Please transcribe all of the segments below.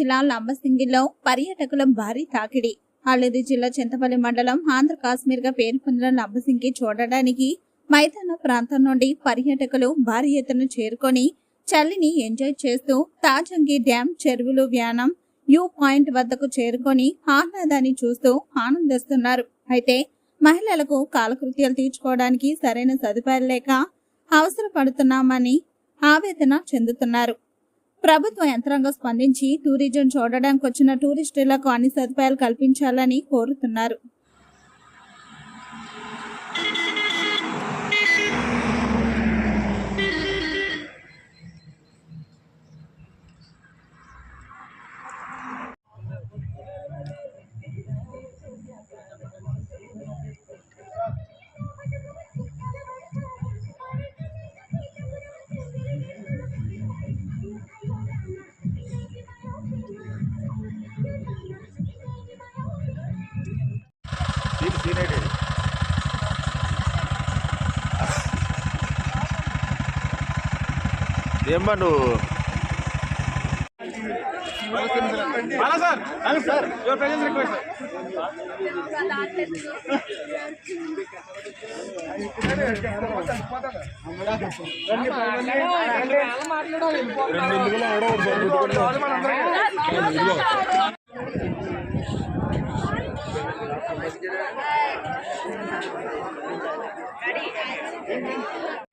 జిల్లా లంబసింగిలో పర్యాటకుల భారీ తాకిడి. అల్లూరి జిల్లా చింతపల్లి మండలం ఆంధ్ర కాశ్మీర్గా పేరు పొందిన లంబసింగి చూడడానికి మైదాన ప్రాంతం నుండి పర్యాటకులు భారీ ఎత్తున చేరుకొని చలిని ఎంజాయ్ చేస్తూ తాజంగి డ్యాం చెరువులు వ్యానం వ్యూ పాయింట్ వద్దకు చేరుకొని ఆహ్లాదాన్ని చూస్తూ ఆనందిస్తున్నారు. అయితే మహిళలకు కాలకృత్యాలు తీర్చుకోవడానికి సరైన సదుపాయాలు లేక అవసరపడుతున్నామని ఆవేదన చెందుతున్నారు. ప్రభుత్వ యంత్రాంగం స్పందించి టూరిజం చూడడానికి వచ్చిన టూరిస్టులకు అన్ని సదుపాయాలు కల్పించాలని కోరుతున్నారు. ఏం లేవు పచ్చికాయలు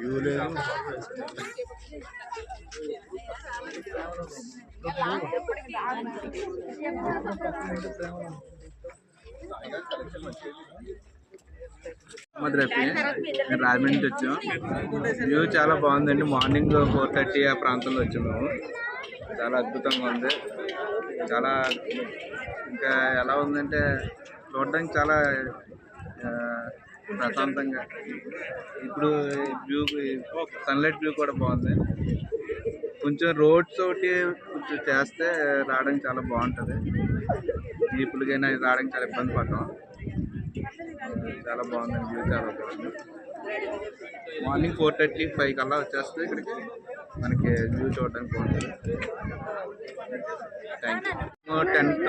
వ్యూ లేదు రాజమండ్రి నుంచి వచ్చాం. వ్యూ చాలా బాగుందండి. మార్నింగ్ ఫోర్ థర్టీ ఆ ప్రాంతంలో వచ్చాము. మేము చాలా అద్భుతంగా ఉంది. చాలా ఇంకా ఎలా ఉందంటే చూడడానికి చాలా ప్రశాంతంగా. ఇప్పుడు వ్యూ సన్లైట్ వ్యూ కూడా బాగుంది. కొంచెం రోడ్స్ ఒకటి కొంచెం చేస్తే రావడానికి చాలా బాగుంటుంది. జీపులకైనా రావడానికి చాలా ఇబ్బంది పడతాం. చాలా బాగుంది వ్యూ చాలా బాగుంది. మార్నింగ్ ఫోర్ థర్టీ ఫైవ్ కల్లా వచ్చేస్తే ఇక్కడికి మనకి వ్యూ చూడడానికి బాగుంటుంది. థ్యాంక్ యూ టెంట్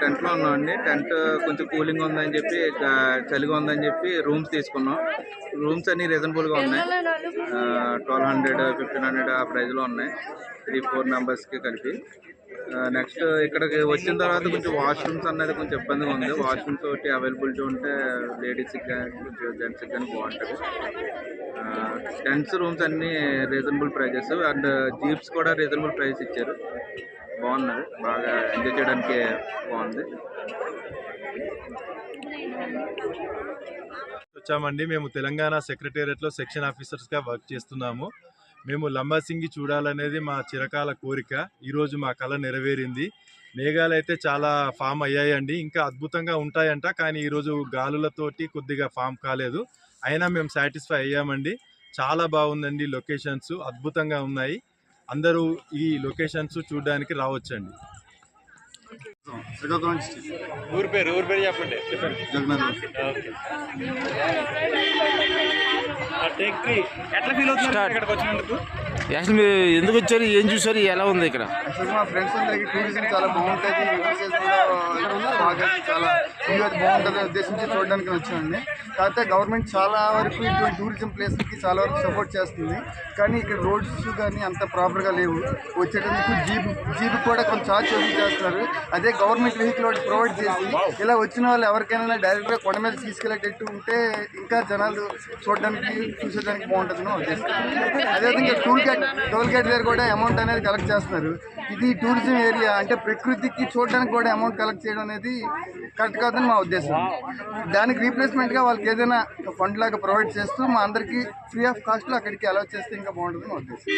టెంట్లో ఉన్నామండి. టెంట్ కొంచెం కూలింగ్ ఉందని చెప్పి చలిగా ఉందని చెప్పి రూమ్స్ తీసుకున్నాం. రూమ్స్ అన్ని రీజనబుల్గా ఉన్నాయి. ట్వెల్వ్ హండ్రెడ్ ఫిఫ్టీన్ హండ్రెడ్ ఆ ప్రైస్లో ఉన్నాయి. త్రీ ఫోర్ మెంబర్స్కి కలిపి. నెక్స్ట్ ఇక్కడికి వచ్చిన తర్వాత కొంచెం వాష్రూమ్స్ అనేది కొంచెం ఇబ్బందిగా ఉంది. వాష్రూమ్స్ ఒకటి అవైలబిలిటీ ఉంటే లేడీస్కి కానీ కొంచెం జెంట్స్కి కానీ బాగుంటుంది. టెంట్స్ రూమ్స్ అన్నీ రీజనబుల్ ప్రైజెస్. అండ్ జీప్స్ కూడా రీజనబుల్ ప్రైస్ ఇచ్చారు. బాగున్నది బాగా ఎంజాయ్ చేయడానికి బాగుంది. వచ్చామండి. మేము తెలంగాణ సెక్రటేరియట్లో సెక్షన్ ఆఫీసర్స్గా వర్క్ చేస్తున్నాము. మేము లంబాసింగి చూడాలనేది మా చిరకాల కోరిక. ఈరోజు మా కళ నెరవేరింది. మేఘాలు అయితే చాలా ఫామ్ అయ్యాయండి. ఇంకా అద్భుతంగా ఉంటాయంట కానీ ఈరోజు గాలులతోటి కొద్దిగా ఫామ్ కాలేదు. అయినా మేము సాటిస్ఫై అయ్యామండి. చాలా బాగుందండి లొకేషన్స్. అద్భుతంగా ఉన్నాయి. అందరూ ఈ లొకేషన్స్ చూడడానికి రావచ్చండి. ఊరి పేరు ఊరి పేరు చెప్పండి. చెప్పండి. టేక్ త్రీ ఎట్లా ఫీల్ అవుతున్నారు ఇక్కడికి వచ్చినందుకు? యాక్చువల్ మీరు ఎందుకు వచ్చారు ఏం చూసారు ఎలా ఉంది ఇక్కడ? మా ఫ్రెండ్స్ అందరికి టూరిజం చాలా బాగుంటుంది చాలా వ్యూ అది బాగుంటుంది ఉద్దేశించి చూడడానికి వచ్చానండి కాకపోతే గవర్నమెంట్ చాలా వరకు ఇటువంటి టూరిజం ప్లేస్లకి చాలా వరకు సపోర్ట్ చేస్తుంది. కానీ ఇక్కడ రోడ్స్ కానీ అంత ప్రాపర్గా లేవు. వచ్చేటందుకు జీప్ జీప్ కూడా కొంచెం చార్జ్ వసూలు చేస్తున్నారు. అదే గవర్నమెంట్ వెహికల్ ఒకటి ప్రొవైడ్ చేసి ఇలా వచ్చిన వాళ్ళు ఎవరికైనా డైరెక్ట్గా కొండ మీద తీసుకెళ్ళేటట్టు ఉంటే ఇంకా జనాలు చూడడానికి చూసేదానికి బాగుంటుందని ఉద్దేశం అదేవిధంగా టూల్ గేట్ టోల్ గేట్ దగ్గర కూడా అమౌంట్ అనేది కలెక్ట్ చేస్తున్నారు. ఇది టూరిజం ఏరియా అంటే ప్రకృతికి చూడడానికి కూడా అమౌంట్ కలెక్ట్ చేయడం అనేది కరెక్ట్ కాదని మా ఉద్దేశం. దానికి రీప్లేస్మెంట్గా వాళ్ళకి ఏదైనా ఫండ్ లాగా ప్రొవైడ్ చేస్తూ మా అందరికీ ఫ్రీ ఆఫ్ కాస్ట్లో అక్కడికి అలౌ చేస్తే ఇంకా బాగుంటుంది మా ఉద్దేశం.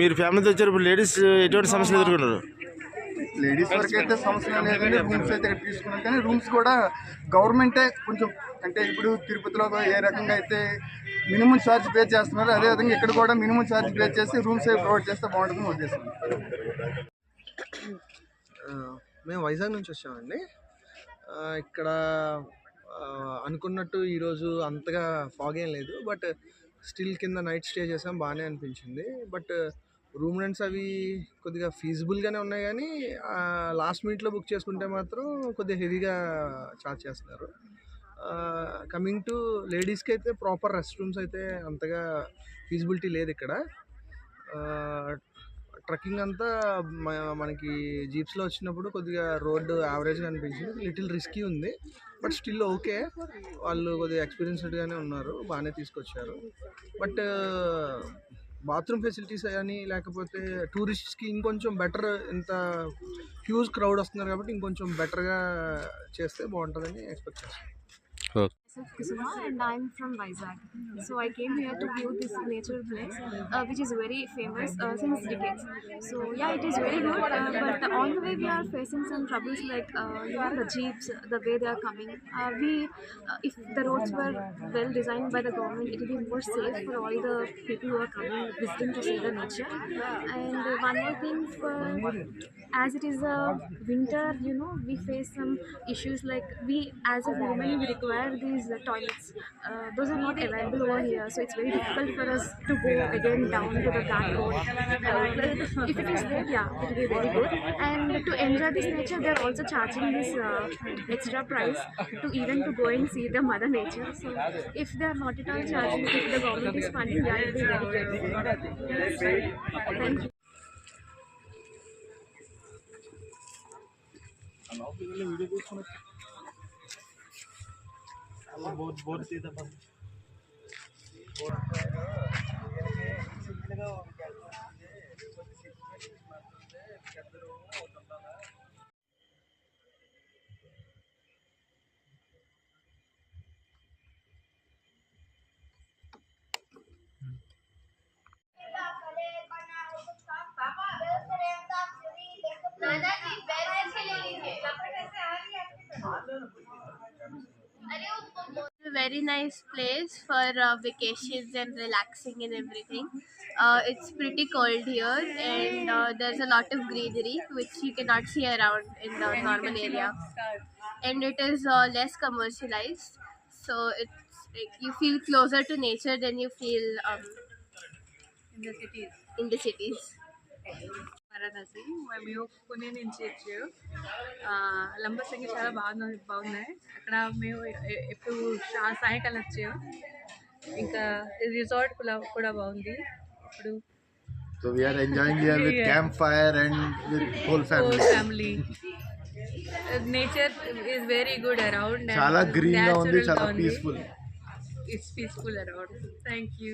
మీరు ఫ్యామిలీతో వచ్చారు ఇప్పుడు లేడీస్ ఎటువంటి సమస్యలు ఎదుర్కొన్నారు? లేడీస్ వరకు అయితే సమస్య లేదండి రూమ్స్ అయితే తీసుకున్నాం. కానీ రూమ్స్ కూడా గవర్నమెంటే కొంచెం అంటే ఇప్పుడు తిరుపతిలో ఏ రకంగా అయితే మినిమం ఛార్జ్ పే చేస్తున్నారు. అదేవిధంగా ఇక్కడ కూడా మినిమం ఛార్జ్ పే చేసి రూమ్స్ ప్రొవైడ్ చేస్తే బాగుంటుందని ఉద్దేశం. మేము వైజాగ్ నుంచి వచ్చామండి. ఇక్కడ అనుకున్నట్టు ఈరోజు అంతగా ఫాగ్ ఏం లేదు బట్ స్టిల్ కింద నైట్ స్టే చేసాం బాగానే అనిపించింది. బట్ రూమ్ రెంట్స్ అవి కొద్దిగా ఫీజిబుల్గానే ఉన్నాయి కానీ లాస్ట్ మినిట్లో బుక్ చేసుకుంటే మాత్రం కొద్దిగా హెవీగా ఛార్జ్ చేస్తున్నారు. కమింగ్ టు లేడీస్కి అయితే ప్రాపర్ రెస్ట్ రూమ్స్ అయితే అంతగా ఫీజిబిలిటీ లేదు ఇక్కడ. ట్రెక్కింగ్ అంతా మనకి జీప్స్లో వచ్చినప్పుడు కొద్దిగా రోడ్డు యావరేజ్గా అనిపించింది. లిటిల్ రిస్కీ ఉంది. But still okay. వాళ్ళు కొద్దిగా ఎక్స్పీరియన్స్డ్గానే ఉన్నారు. బాగానే తీసుకొచ్చారు. బట్ బాత్రూమ్ ఫెసిలిటీస్ కానీ లేకపోతే టూరిస్ట్స్కి ఇంకొంచెం బెటర్ ఇంత హ్యూజ్ క్రౌడ్ వస్తున్నారు కాబట్టి ఇంకొంచెం బెటర్గా చేస్తే బాగుంటుందని ఎక్స్పెక్ట్ చేస్తాను Kusuma and I'm from Vizag. So I came here to view this natural place, uh, which is very famous uh, since decades. So yeah, it is very good. Uh, but on the way we are facing some troubles like uh, you know the jeeps, the way they are coming. Uh, we, uh, if the roads were well designed by the government, it will be more safe for all the people who are coming visiting to see the nature. And one more thing, for, as it is a winter, you know, we face some issues like we as a woman we require these uh, toilets. Uh, those are not available over here, so it's very difficult for us to go again down to the road. Uh, if it is there, yeah, it will be very good. And to enjoy this nature, they are also charging this uh, extra price to even to go and see the mother nature. So if they are not at all charging, if the government is funding, yeah, it will be very good. Thank you. बहुत बहुत सीधा बस very nice place for uh, vacations and relaxing and everything. Uh, it's pretty cold here, and uh, there's a lot of greenery which you cannot see around in the normal area. And it is uh, less commercialized, so it's like you feel closer to nature than you feel um, In the cities. in the cities. Varanasi మేము పుణే నుంచి వచ్చాము లంబసింగి చాలా బాగా బాగున్నాయి అక్కడ మేము ఎ- ఎప్పుడు సా- సాయంకాలం వచ్చాము ఇంకా రిసార్ట్ కూడా కూడా బాగుంది ఇప్పుడు So we are enjoying here with Yeah. campfire and with whole family. Family nature is very good around చాలా గ్రీన్ గా ఉంది చాలా peaceful it's peaceful around thank you